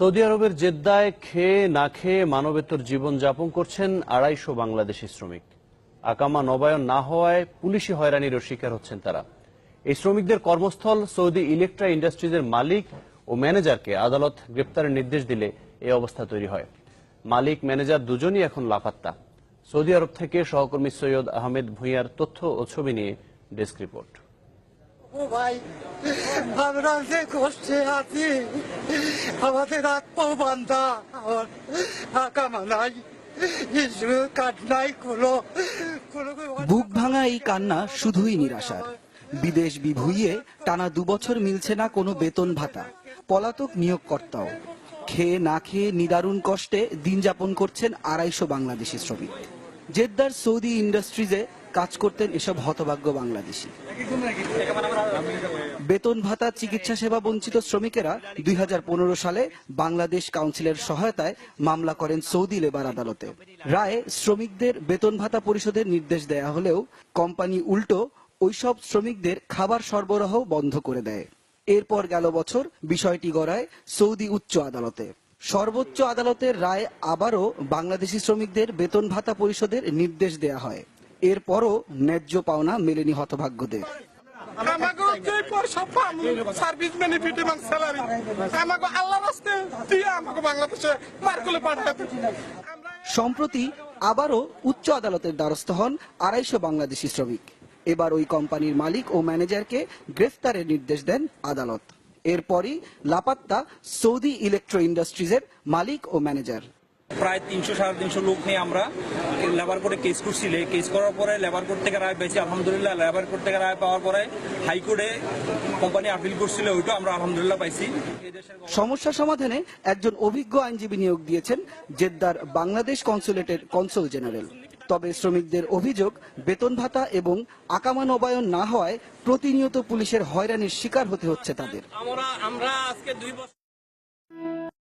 Saudi আরবের জেদ্দায় খেয়ে না খেয়ে মানবেতর জীবন যাপন করছেন আড়াইশো বাংলাদেশি শ্রমিক। আকামা নবায়ন না হওয়ায় পুলিশি হয়রানিরও শিকার হচ্ছেন তারা। এই শ্রমিকদের কর্মস্থল সৌদি ইলেকট্রা ইন্ডাস্ট্রিজের মালিক ও ম্যানেজারকে আদালত গ্রেপ্তারের নির্দেশ দিলে এই অবস্থা তৈরি হয়। মালিক, ম্যানেজার দুজনই এখন লাপাত্তা। সৌদি আরব থেকে সহকর্মী সৈয়দ আহমেদ ভুঁইয়ার তথ্য ও ছবি নিয়ে ডেস্ক রিপোর্ট। ভাই আমরা যে কষ্টে আছি, আমাদের বান্ধা আমার বুক ভাঙা এই কান্না শুধুই নিরাশার। বিদেশ বিভুইয়ে টানা দুবছর মিলছে না কোনো বেতন ভাতা। পলাতক নিয়োগকর্তাও। খেয়ে না খেয়ে নিদারুণ কষ্টে দিন যাপন করছেন আড়াইশো বাংলাদেশি শ্রমিক। জেদ্দার সৌদি ইন্ডাস্ট্রিজে কাজ করতেন এসব হতভাগ্য বাংলাদেশি। বেতন ভাতা, চিকিৎসা সেবা বঞ্চিত শ্রমিকেরা দুই হাজার পনেরো সালে বাংলাদেশ কাউন্সিলের সহায়তায় মামলা করেন সৌদি লেবার আদালতে। রায়ে শ্রমিকদের বেতন ভাতা পরিশোধের নির্দেশ দেয়া হলেও কোম্পানি উল্টো ওইসব শ্রমিকদের খাবার সরবরাহ বন্ধ করে দেয়। এরপর গেল বছর বিষয়টি গড়ায় সৌদি উচ্চ আদালতে। সর্বোচ্চ আদালতের রায় আবারও বাংলাদেশি শ্রমিকদের বেতন ভাতা পরিশোধের নির্দেশ দেয়া হয়। এরপরও ন্যায্য পাওনা মেলেনি হতভাগ্যদের। সম্প্রতি আবারও উচ্চ আদালতের দ্বারস্থ হন আড়াইশো বাংলাদেশি শ্রমিক। এবার ওই কোম্পানির মালিক ও ম্যানেজারকে গ্রেফতারের নির্দেশ দেন আদালত। এরপরই লাপাত্তা সৌদি ইলেকট্রো ইন্ডাস্ট্রিজের মালিক ও ম্যানেজার। প্রায় তিনশো সাড়ে তিনশো লোক নিয়ে আমরা লেবার কোর্টে কেস করছিলে কেস করার পরে লেবার কোর্ট থেকে রায় পেয়েছি আলহামদুলিল্লাহ। লেবার কোর্ট থেকে রায় পাওয়ার পরে হাইকোর্টে কোম্পানি আপিল করছিল ওইটা আমরা আলহামদুলিল্লাহ পাইছি। সমস্যা সমাধানে একজন অভিজ্ঞ আইনজীবী নিয়োগ দিয়েছেন জেদ্দার বাংলাদেশ কনসুলেটের কনসুল জেনারেল তবে শ্রমিকদের অভিযোগ বেতন ভাতা এবং আকামা নবায়ন না হওয়ায় প্রতিনিয়ত পুলিশের হয়রানির শিকার হতে হচ্ছে তাদের। আমরা আজকে দুই বছর